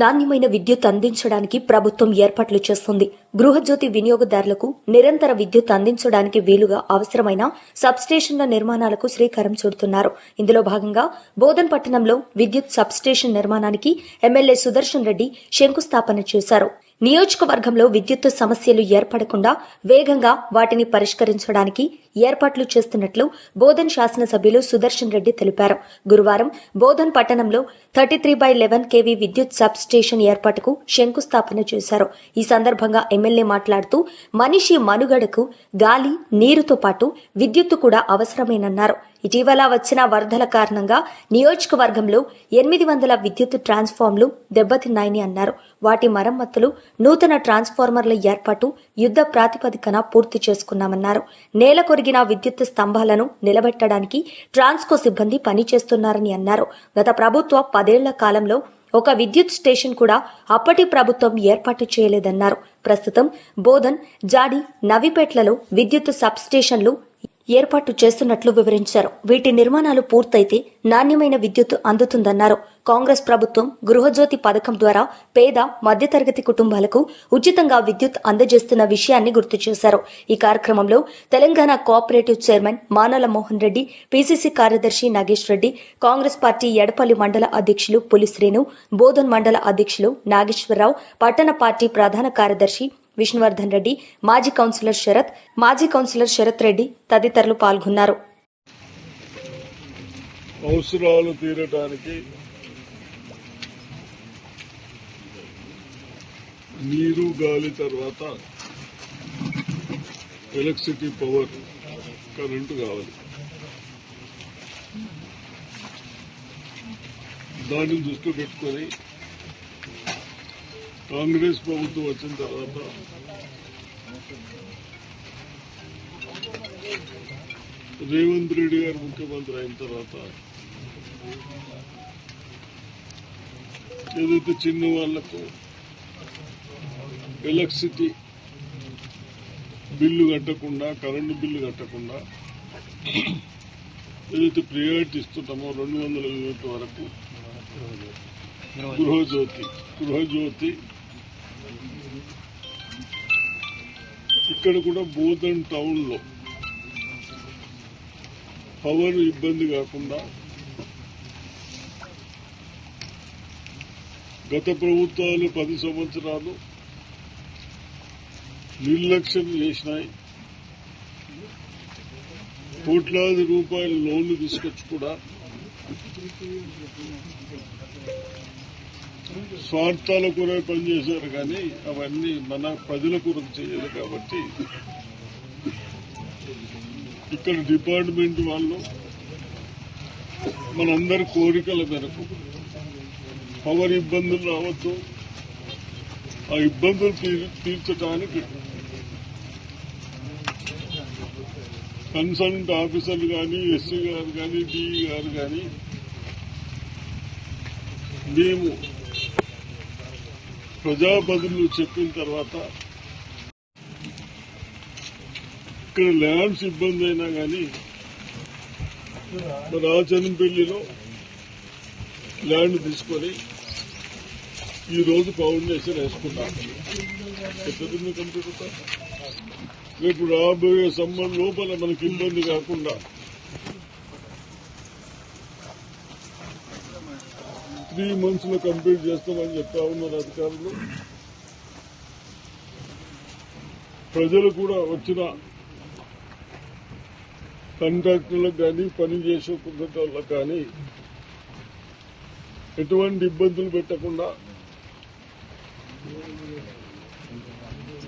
నాణ్యమైన విద్యుత్ అందించడానికి ప్రభుత్వం ఏర్పాట్లు చేస్తుంది. గృహజ్యోతి వినియోగదారులకు నిరంతర విద్యుత్ అందించడానికి వీలుగా అవసరమైన సబ్స్టేషన్ల నిర్మాణాలకు శ్రీకారం చుడుతున్నారు. ఇందులో భాగంగా బోధన్ పట్టణంలో విద్యుత్ సబ్స్టేషన్ నిర్మాణానికి ఎమ్మెల్యే సుదర్శన్ రెడ్డి శంకుస్థాపన చేశారు. నియోజకవర్గంలో విద్యుత్తు సమస్యలు ఏర్పడకుండా వేగంగా వాటిని పరిష్కరించడానికి ఏర్పాట్లు చేస్తున్నట్లు బోధన్ శాసనసభ్యులు సుదర్శన్ రెడ్డి తెలిపారు. గురువారం బోధన్ పట్టణంలో thirty three by eleven KV విద్యుత్ సబ్ స్టేషన్ ఏర్పాటుకు శంకుస్థాపన చేశారు. ఈ సందర్భంగా ఎమ్మెల్యే మాట్లాడుతూ మనిషి మనుగడకు గాలి నీరుతో పాటు విద్యుత్తు కూడా అవసరమేనన్నారు. ఇటీవల వచ్చిన వరదల కారణంగా నియోజకవర్గంలో ఎనిమిది వందల విద్యుత్ ట్రాన్స్ఫార్మర్లు దెబ్బతిన్నాయని అన్నారు. వాటి మరమ్మతులు నూతన ట్రాన్స్ఫార్మర్ల ఏర్పాటు యుద్ధ ప్రాతిపదికన పూర్తి చేసుకున్నామన్నారు. నేల కొరిగిన విద్యుత్ స్తంభాలను నిలబెట్టడానికి ట్రాన్స్కో సిబ్బంది పనిచేస్తున్నారని అన్నారు. గత ప్రభుత్వ పదేళ్ళ కాలంలో ఒక విద్యుత్ స్టేషన్ కూడా అప్పటి ప్రభుత్వం ఏర్పాటు చేయలేదన్నారు. ప్రస్తుతం బోధన్ జాడి నవిపేట్లలో విద్యుత్ సబ్స్టేషన్లు ఏర్పాటు చేస్తున్నట్లు వివరించారు. వీటి నిర్మాణాలు పూర్తయితే నాణ్యమైన విద్యుత్ అందుతుందన్నారు. కాంగ్రెస్ ప్రభుత్వం గృహజ్యోతి పథకం ద్వారా పేద మధ్యతరగతి కుటుంబాలకు ఉచితంగా విద్యుత్ అందజేస్తున్న విషయాన్ని గుర్తు చేశారు. ఈ కార్యక్రమంలో Telangana cooperative chairman Manala Mohan Reddy PCC కార్యదర్శి నాగేష్ రెడ్డి కాంగ్రెస్ పార్టీ ఎడపల్లి మండల అధ్యక్షులు పులిశ్రేణు బోధన్ మండల అధ్యక్షులు నాగేశ్వరరావు పట్టణ పార్టీ ప్రధాన కార్యదర్శి విష్ణువర్ధన్ రెడ్డి మాజీ కౌన్సిలర్ శరత్ మాజీ కౌన్సిలర్ శరత్ రెడ్డి తదితరులు పాల్గొన్నారు. అవసరాలు తీరటానికి నీరు గాలి తర్వాత ఎలక్ట్రిసిటీ పవర్ కరెంటు కావాలి. దాన్ని దృష్టిలో పెట్టుకొని కాంగ్రెస్ ప్రభుత్వం వచ్చిన తర్వాత రేవంత్ రెడ్డి గారు ముఖ్యమంత్రి అయిన తర్వాత ఏదైతే చిన్న వాళ్ళకు ఎలక్ట్రిసిటీ బిల్లు కట్టకుండా కరెంటు బిల్లు కట్టకుండా ఏదైతే ప్రియారిటీ ఇస్తుంటామో రెండు వందల యూనిట్ల వరకు గృహజ్యోతి గృహజ్యోతి ఇక్కడ కూడా బోధన్ టౌన్లో పవర్ ఇబ్బంది కాకుండా గత ప్రభుత్వాలు పది సంవత్సరాలు నిర్లక్ష్యం చేసినాయి. కోట్లాది రూపాయల లోన్లు తీసుకొచ్చి కూడా స్వార్థాల కొరకు పనిచేశారు కానీ అవన్నీ మన ప్రజల కొరకు చేయాలి కాబట్టి ఇక్కడ డిపార్ట్మెంట్ వాళ్ళు మనందరి కోరికల మేరకు పవర్ ఇబ్బందులు రావద్దు. ఆ ఇబ్బందులు తీర్- తీర్చడానికి కన్సల్ట్ ఆఫీసర్లు కానీ ఎస్సీ గారు కానీ డిఈ గారు కానీ మేము ప్రజాప్రతినిధులు చెప్పిన తర్వాత ఇక్కడ ల్యాండ్స్ ఇబ్బంది అయినా కానీ మన రాజనంపల్లిలో ల్యాండ్ తీసుకొని ఈ రోజు ఫౌండేషన్ వేసుకున్నాం. కంప్యూటర్ రేపు రాబోయే సంబంధం లోపల మనకి ఇబ్బంది కాకుండా త్రీ మంత్స్లో కంప్లీట్ చేస్తామని చెప్తా ఉన్నారు అధికారులు. ప్రజలు కూడా వచ్చిన కాంట్రాక్టర్లకు కానీ పని చేసే వాళ్ళకు కానీ ఎటువంటి ఇబ్బందులు పెట్టకుండా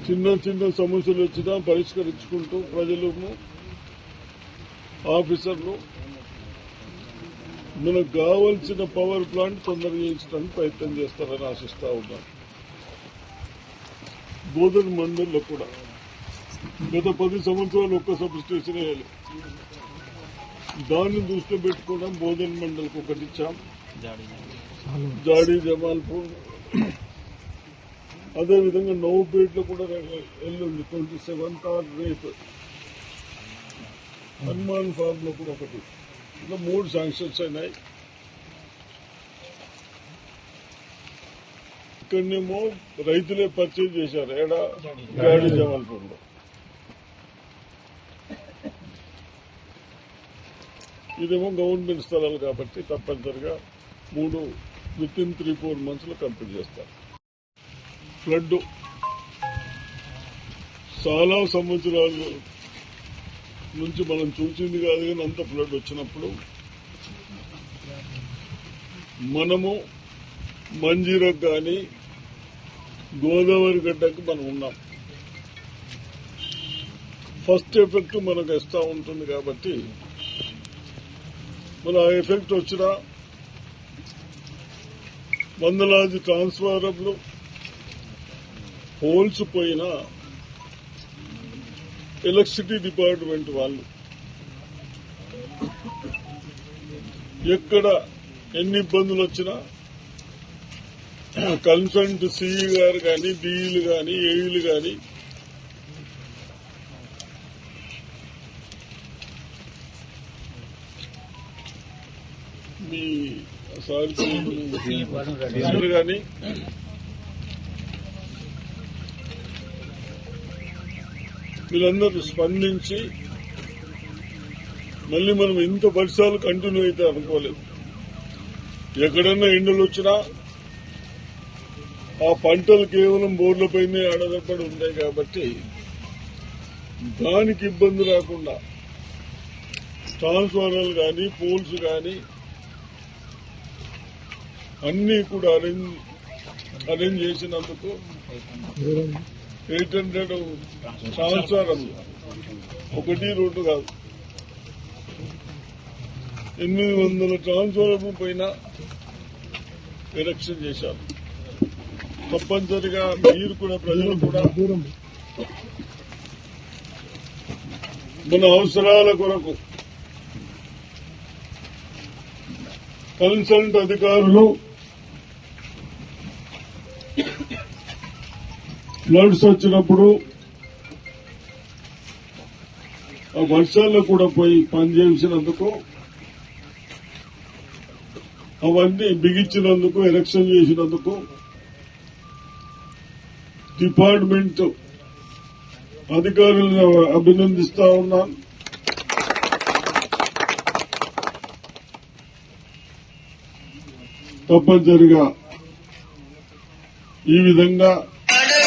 చిన్న చిన్న సమస్యలు వచ్చినా పరిష్కరించుకుంటూ ప్రజలు ఆఫీసర్లు మనకు కావాల్సిన పవర్ ప్లాంట్ తొందరగా చేయించడానికి ప్రయత్నం చేస్తారని ఆశిస్తా ఉన్నాను బోధన మండల్లో కూడా. గత పది సంవత్సరాలు ఒక్క సబ్స్టేషన్ వేయాలి దాన్ని దృష్టిలో పెట్టుకోవడం బోధన మండలికి ఒకటి ఇచ్చాం. జాడీ జమాల్పూర్ అదేవిధంగా నవ్వుపేటలో కూడా ఎల్లుండి ట్వంటీ సెవెంత్ ఆర్ రేపు హనుమాన్ ఫార్మ్లో కూడా ఒకటి. ఇట్లా మూడు శాంక్షన్స్ అయినాయి ఇక్కడనేమో రైతులే పర్చేజ్ చేశారు. ఏడా? గాడి జమాల్పూర్లో ఇదేమో గవర్నమెంట్ స్థలాలు కాబట్టి తప్పనిసరిగా మూడు విత్ ఇన్ త్రీ ఫోర్ మంత్స్లో కంప్లీట్ చేస్తారు. ఫ్లడ్ చాలా సంవత్సరాలు నుంచి మనం చూసింది కాదు కానీ అంత ఫ్లడ్ వచ్చినప్పుడు మనము మంజీరకు కానీ గోదావరి గడ్డకు మనం ఉన్నాం. ఫస్ట్ ఎఫెక్ట్ మనకు ఇస్తూ ఉంటుంది కాబట్టి మన ఆ ఎఫెక్ట్ వచ్చినా వందలాది ట్రాన్స్ఫారంలు హోల్స్ పోయినా ఎలక్ట్రిసిటీ డిపార్ట్మెంట్ వాళ్ళు. ఎక్కడ ఎన్ని ఇబ్బందులు వచ్చినా కన్సల్ట్ సిఈ గారు కానీ డిఈలు కానీ ఏఈలు కానీ మీ సార్ కానీ వీళ్ళందరూ స్పందించి మళ్ళీ మనం ఇంత వర్షాలు కంటిన్యూ అయితే అనుకోలేదు. ఎక్కడన్నా ఎండలు వచ్చినా ఆ పంటలు కేవలం బోర్లపైనే ఆడదప్పటి ఉన్నాయి కాబట్టి దానికి ఇబ్బంది రాకుండా ట్రాన్స్ఫార్మర్లు కానీ పోల్స్ కానీ అన్నీ కూడా అరేంజ్ అరేంజ్ చేసినందుకు ఎయిట్ హండ్రెడ్ సంవత్సరం. ఒకటి రెండు కాదు. ఎనిమిది వందల ట్రాన్స్ఫార్మర్ పైన ఎలక్షన్ చేశారు. తప్పనిసరిగా మీరు కూడా ప్రజలు కూడా మన అవసరాల కొరకు కన్సల్ట్ అధికారులు ఫ్లడ్స్ వచ్చినప్పుడు ఆ వర్షాల్లో కూడా పోయి పనిచేసినందుకు అవన్నీ బిగించినందుకు ఎలక్షన్ చేసినందుకు డిపార్ట్మెంట్ అధికారులను అభినందిస్తా ఉన్నాను తప్పనిసరిగా ఈ విధంగా